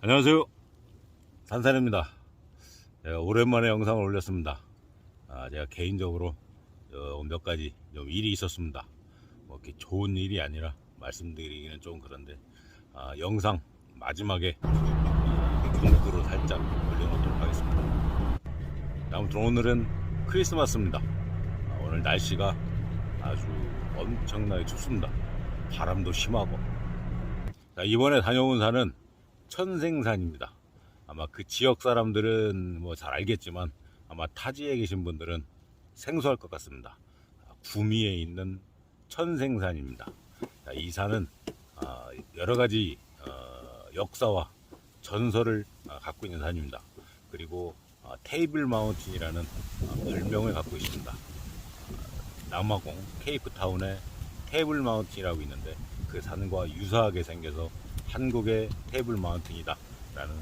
안녕하세요. 산산입니다. 제가 오랜만에 영상을 올렸습니다. 아, 제가 개인적으로 어, 몇 가지 좀 일이 있었습니다. 뭐 이렇게 좋은 일이 아니라 말씀드리기는 좀 그런데 아, 영상 마지막에 아, 뭉크로 살짝 올려놓도록 하겠습니다. 아무튼 오늘은 크리스마스입니다. 아, 오늘 날씨가 아주 엄청나게 춥습니다. 바람도 심하고. 자, 이번에 다녀온 산은 천생산입니다. 아마 그 지역 사람들은 뭐 잘 알겠지만 아마 타지에 계신 분들은 생소할 것 같습니다. 아, 구미에 있는 천생산입니다. 자, 이 산은 아, 여러 가지 어, 역사와 전설을 아, 갖고 있는 산입니다. 그리고 아, 테이블 마운틴이라는 아, 별명을 갖고 있습니다. 아, 남아공 케이프타운에 테이블 마운틴이라고 있는데 그 산과 유사하게 생겨서 한국의 테이블 마운틴이다. 라는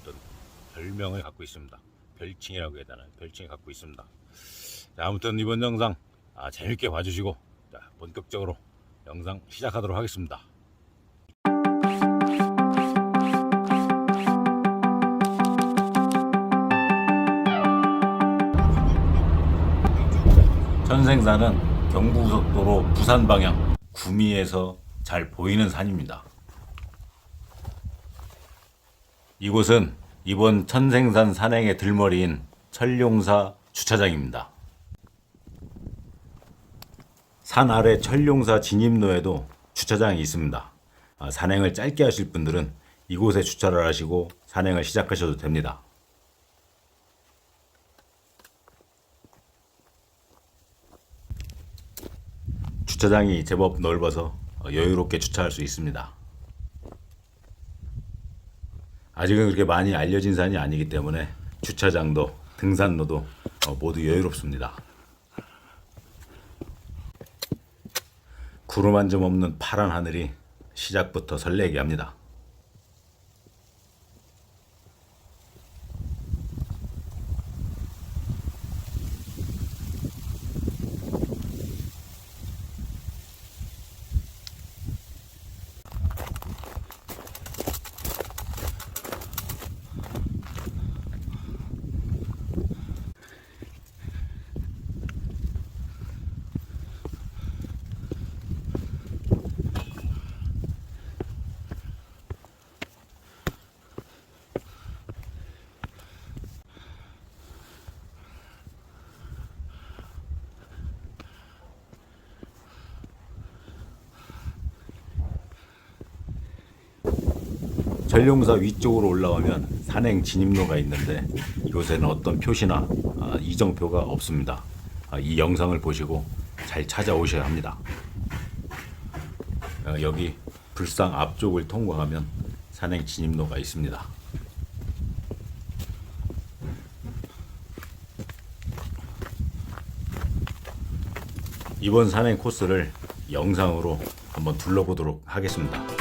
어떤 별명을 갖고 있습니다. 별칭이라고 해야 되나요 별칭을 갖고 있습니다. 자, 아무튼 이번 영상 아, 재밌게 봐주시고 자, 본격적으로 영상 시작하도록 하겠습니다. 천생산은 경부고속도로 부산 방향 구미에서 잘 보이는 산입니다. 이곳은 이번 천생산 산행의 들머리인 천룡사 주차장입니다. 산 아래 천룡사 진입로에도 주차장이 있습니다. 아, 산행을 짧게 하실 분들은 이곳에 주차를 하시고 산행을 시작하셔도 됩니다. 주차장이 제법 넓어서 여유롭게 주차할 수 있습니다. 아직은 그렇게 많이 알려진 산이 아니기 때문에 주차장도 등산로도 어, 모두 여유롭습니다. 구름 한 점 없는 파란 하늘이 시작부터 설레게 합니다. 전룡사 위쪽으로 올라가면 산행 진입로가 있는데 이곳에는 어떤 표시나 아, 이정표가 없습니다. 아, 이 영상을 보시고 잘 찾아오셔야 합니다. 어, 여기 불상 앞쪽을 통과하면 산행 진입로가 있습니다. 이번 산행 코스를 영상으로 한번 둘러보도록 하겠습니다.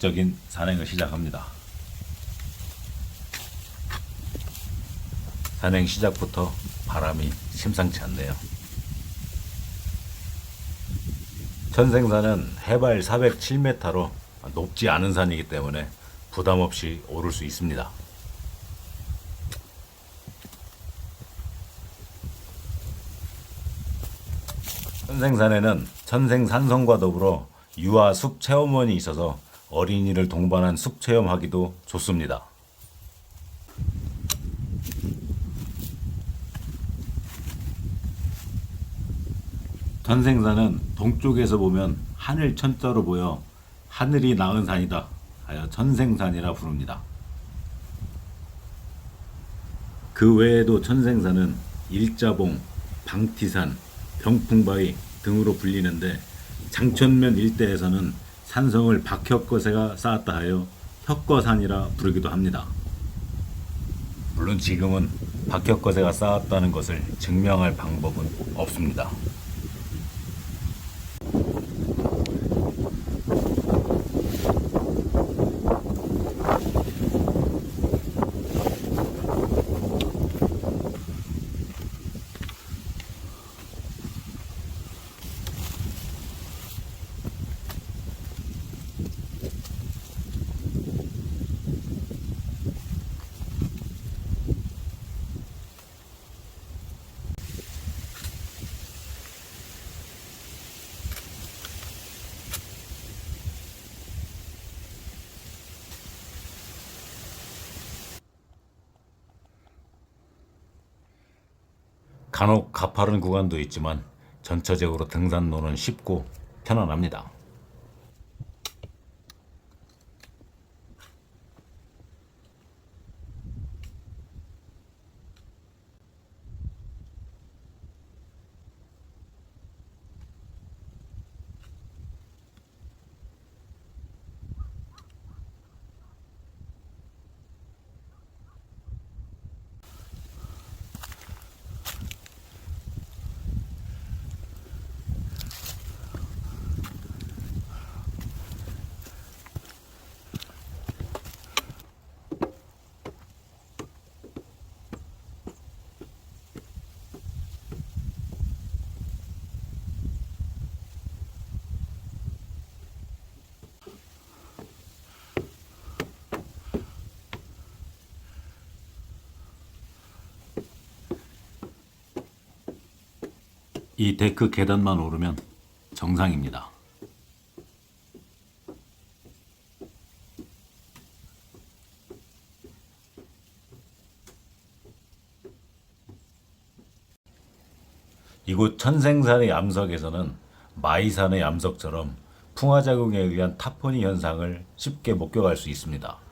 본격적인 산행을 시작합니다. 산행 시작부터 바람이 심상치 않네요. 천생산은 해발 407m로 높지 않은 산이기 때문에 부담 없이 오를 수 있습니다. 천생산에는 천생산성과 더불어 유아 숲 체험원이 있어서 어린이를 동반한 숲 체험하기도 좋습니다. 천생산은 동쪽에서 보면 하늘 천자로 보여 하늘이 나은 산이다 하여 천생산이라 부릅니다. 그 외에도 천생산은 일자봉, 방티산, 병풍바위 등으로 불리는데 장천면 일대에서는 산성을 박혁거세가 쌓았다 하여 혁거산이라 부르기도 합니다. 물론 지금은 박혁거제가 쌓았다는 것을 증명할 방법은 없습니다. 간혹 가파른 구간도 있지만 전체적으로 등산로는 쉽고 편안합니다. 이 데크 계단만 오르면 정상입니다. 이곳 천생산의 암석에서는 마이산의 암석처럼 풍화작용에 의한 타포니 현상을 쉽게 목격할 수 있습니다.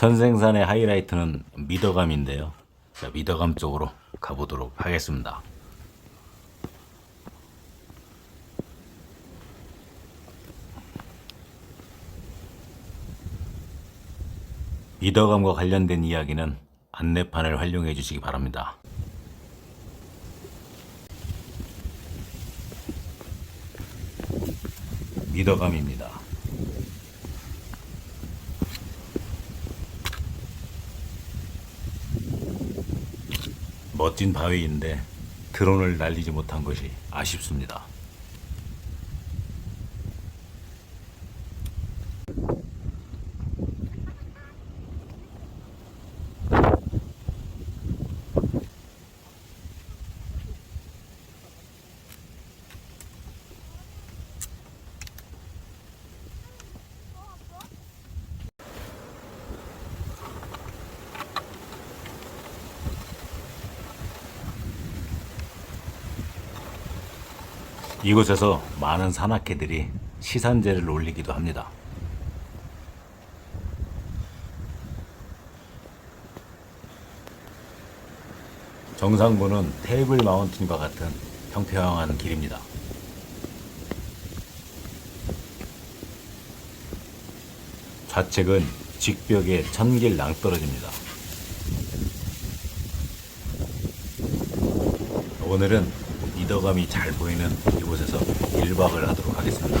천생산의 하이라이트는 미더감인데요. 자, 미더감 쪽으로 가보도록 하겠습니다. 미더감과 관련된 이야기는 안내판을 활용해 주시기 바랍니다. 미더감입니다. 멋진 바위인데 드론을 날리지 못한 것이 아쉽습니다. 이곳에서 많은 산악회들이 시산제를 올리기도 합니다. 정상부는 테이블 마운틴과 같은 평평한 길입니다. 좌측은 직벽에 천길 낭떠러집니다. 오늘은 미더감이 잘 보이는 이곳에서 1박을 하도록 하겠습니다.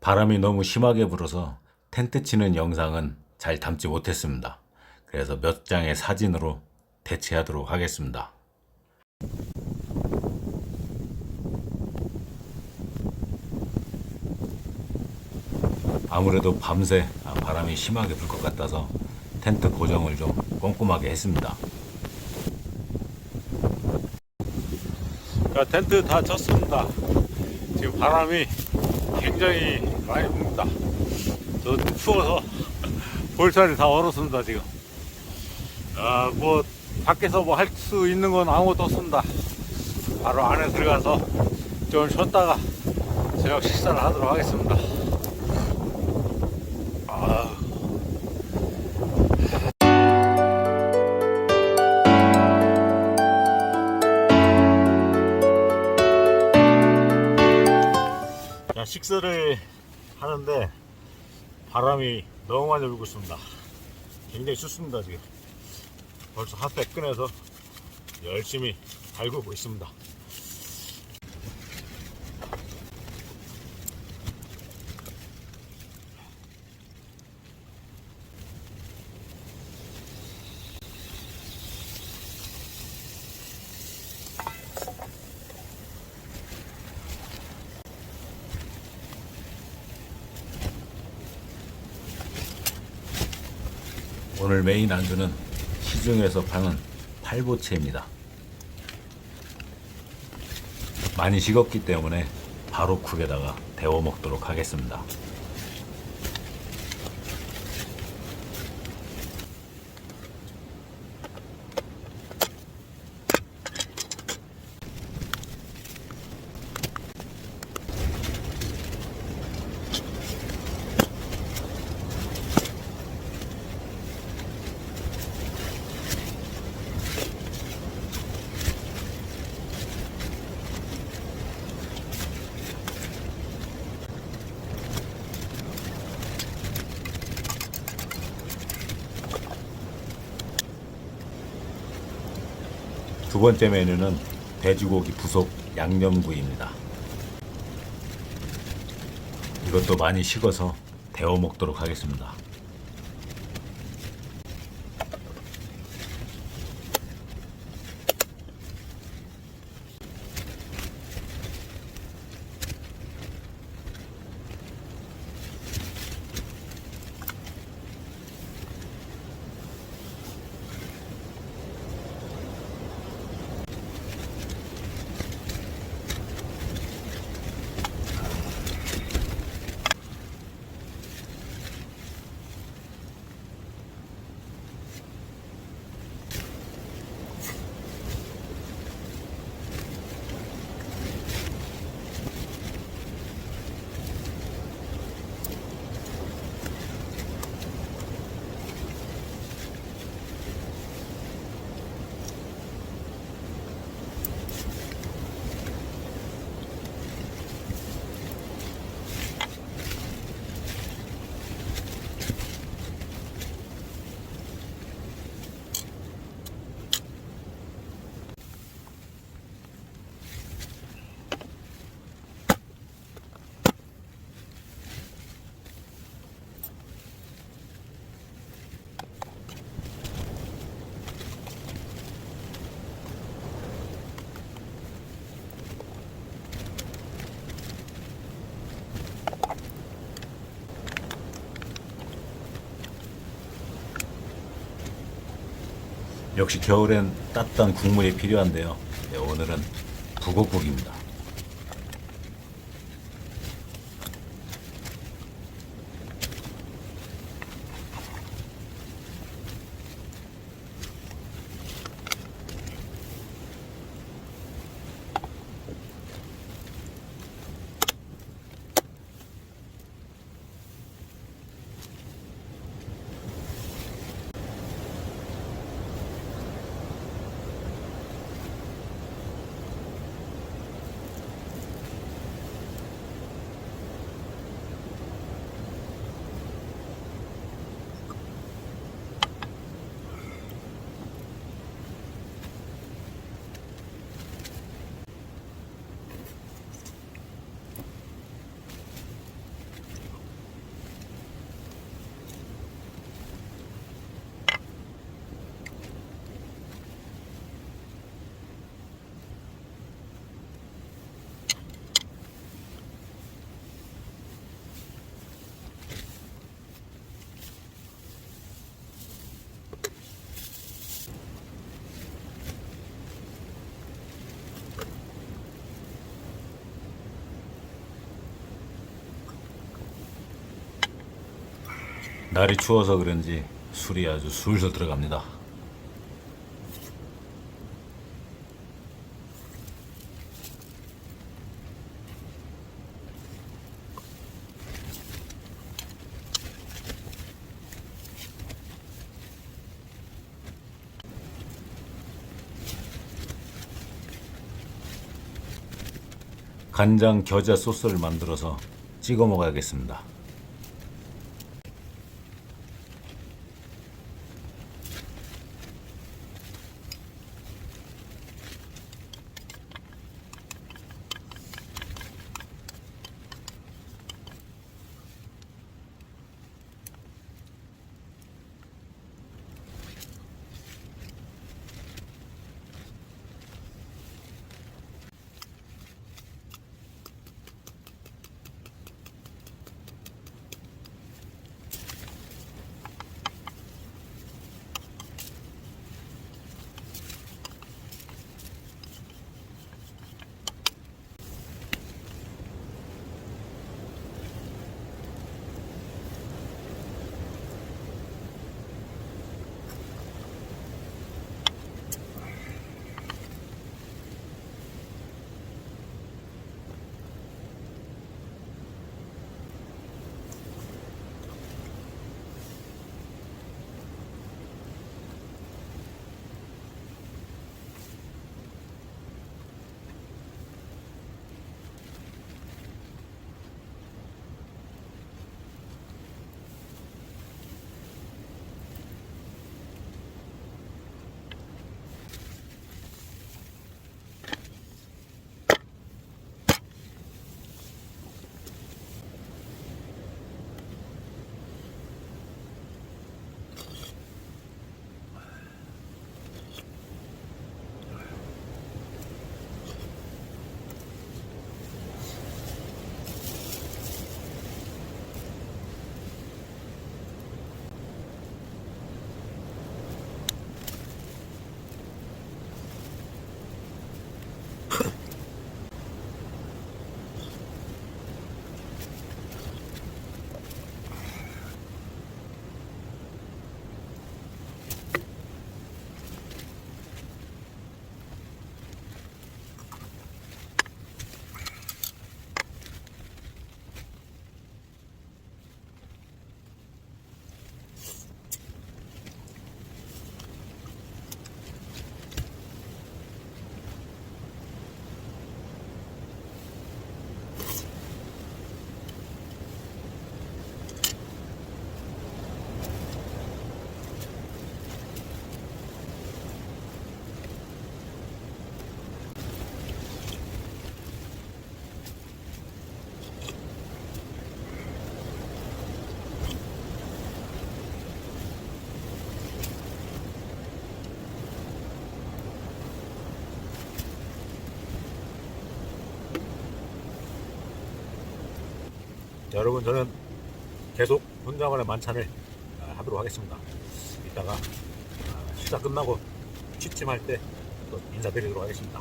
바람이 너무 심하게 불어서 텐트 치는 영상은 잘 담지 못했습니다. 그래서 몇 장의 사진으로 대체하도록 하겠습니다. 아무래도 밤새 바람이 심하게 불 것 같아서 텐트 고정을 좀 꼼꼼하게 했습니다. 자, 텐트 다 쳤습니다. 지금 바람이 굉장히 많이 붑니다. 저 추워서 볼살이 다 얼었습니다, 지금. 아, 뭐, 밖에서 뭐 할 수 있는 건 아무것도 없습니다. 바로 안에 들어가서 좀 쉬었다가 저녁 식사를 하도록 하겠습니다. 아, 식사를 하는데 바람이 너무 많이 불고 있습니다. 굉장히 춥습니다, 지금. 벌써 핫팩 꺼내서 열심히 달구고 있습니다. 오늘 메인 안주는 시중에서 파는 팔보채입니다. 많이 식었기 때문에 바로 쿡에다가 데워 먹도록 하겠습니다. 두 번째 메뉴는 돼지고기 부속 양념구이입니다. 이것도 많이 식어서 데워 먹도록 하겠습니다. 역시 겨울엔 따뜻한 국물이 필요한데요. 네, 오늘은 북어국입니다. 날이 추워서 그런지 술이 아주 술술 들어갑니다. 간장 겨자 소스를 만들어서 찍어 먹어야겠습니다. 자, 여러분 저는 계속 혼자만의 만찬을 아, 하도록 하겠습니다. 이따가 아, 식사 끝나고 취침할 때 또 인사드리도록 하겠습니다.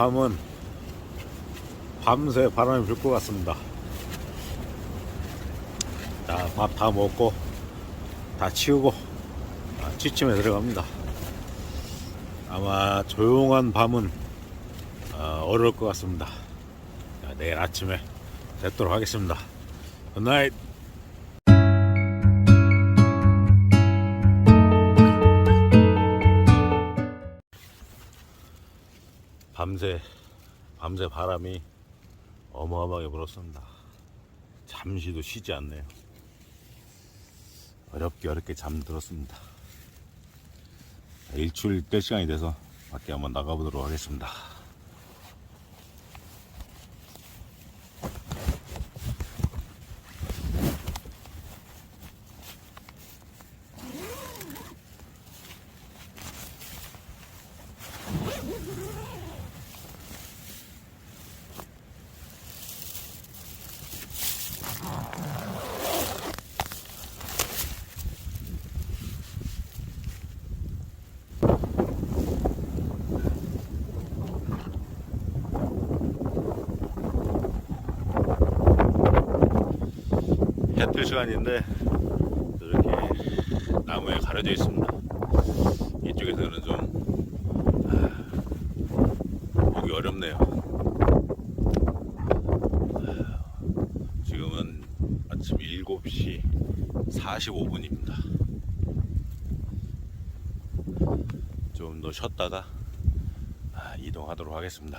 밤은 밤새 바람이 불 것 같습니다. 자, 밥 다 먹고 다 치우고 아, 취침에 들어갑니다. 아마 조용한 밤은 어, 어려울 것 같습니다. 자, 내일 아침에 뵙도록 하겠습니다. 굿나잇! 밤새 밤새 바람이 어마어마하게 불었습니다. 잠시도 쉬지 않네요. 어렵게 어렵게 잠들었습니다. 일출 뗄 시간이 돼서 밖에 한번 나가보도록 하겠습니다. 같을 시간인데 이렇게 나무에 가려져 있습니다. 이쪽에서는 좀 아, 보기 어렵네요. 아, 지금은 아침 7시 45분입니다. 좀 더 쉬었다가 아, 이동하도록 하겠습니다.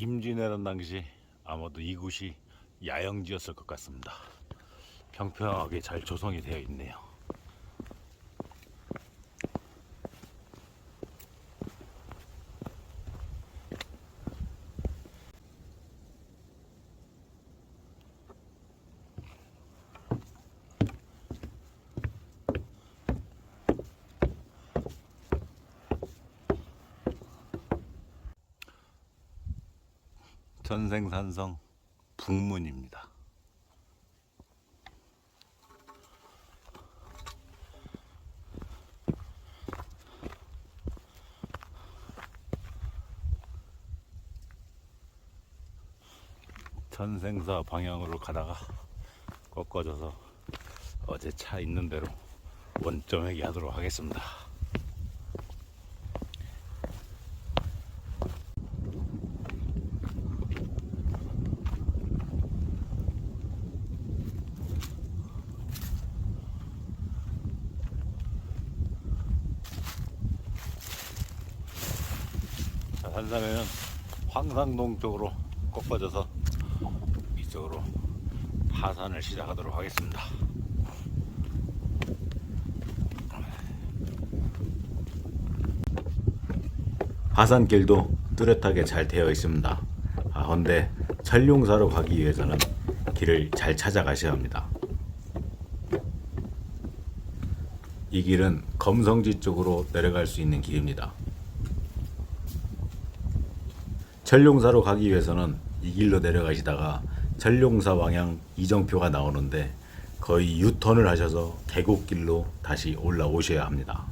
임진왜란 당시 아마도 이곳이 야영지였을 것 같습니다. 평평하게 잘 조성이 되어 있네요. 전생산성 북문입니다. 전생사 방향으로 가다가 꺾어져서 어제 차 있는 대로 원점회기 하도록 하겠습니다. 자, 산삼에는 황상동 쪽으로 꺾어져서 이쪽으로 하산을 시작하도록 하겠습니다. 하산길도 뚜렷하게 잘 되어 있습니다. 아, 근데 천룡사로 가기 위해서는 길을 잘 찾아가셔야 합니다. 이 길은 검성지 쪽으로 내려갈 수 있는 길입니다. 천룡사로 가기 위해서는 이 길로 내려가시다가 천룡사 방향 이정표가 나오는데 거의 유턴을 하셔서 계곡길로 다시 올라오셔야 합니다.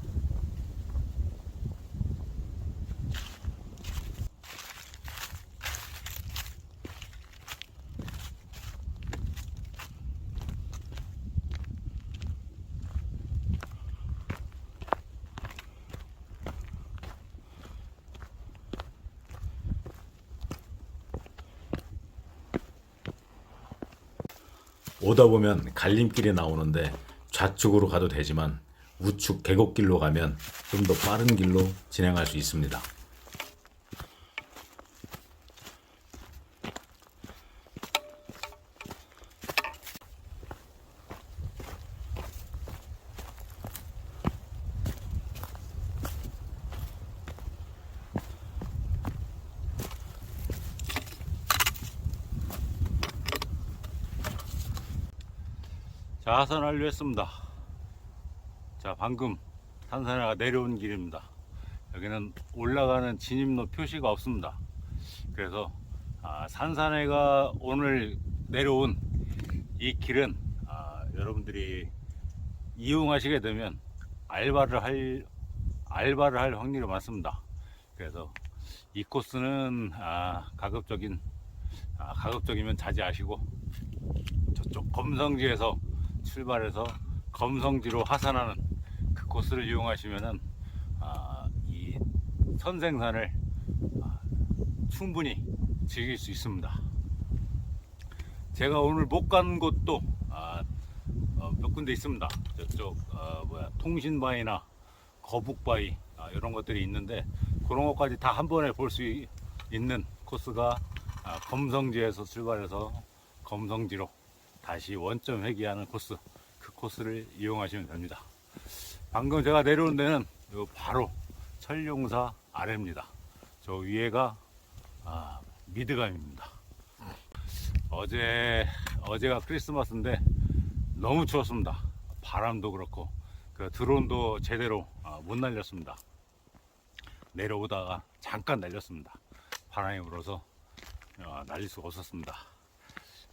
오다 보면 갈림길이 나오는데 좌측으로 가도 되지만 우측 계곡길로 가면 좀 더 빠른 길로 진행할 수 있습니다. 자, 하산 완료했습니다. 자, 방금 산사나가 내려온 길입니다. 여기는 올라가는 진입로 표시가 없습니다. 그래서 아, 산사내가 오늘 내려온 이 길은 아, 여러분들이 이용하시게 되면 알바를 할 알바를 할 확률이 많습니다. 그래서 이 코스는 아, 가급적인 아, 가급적이면 자제하시고 저쪽 검성지에서 출발해서 검성지로 하산하는 그 코스를 이용하시면은 아, 이 선생산을 아, 충분히 즐길 수 있습니다. 제가 오늘 못 간 곳도 아, 어, 몇 군데 있습니다. 저쪽 어, 뭐야 통신바위나 거북바위 아, 이런 것들이 있는데 그런 것까지 다 한 번에 볼 수 있는 코스가 아, 검성지에서 출발해서 검성지로 다시 원점 회귀하는 코스 그 코스를 이용하시면 됩니다. 방금 제가 내려온 데는 요 바로 철용사 아래입니다. 저 위에가 아, 미드감입니다. 어제 어제가 크리스마스인데 너무 추웠습니다. 바람도 그렇고 그 드론도 제대로 아, 못 날렸습니다. 내려오다가 잠깐 날렸습니다. 바람이 불어서 어, 날릴 수가 없었습니다.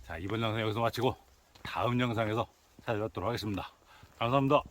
자 이번 영상 여기서 마치고 다음 영상에서 찾아뵙도록 하겠습니다. 감사합니다.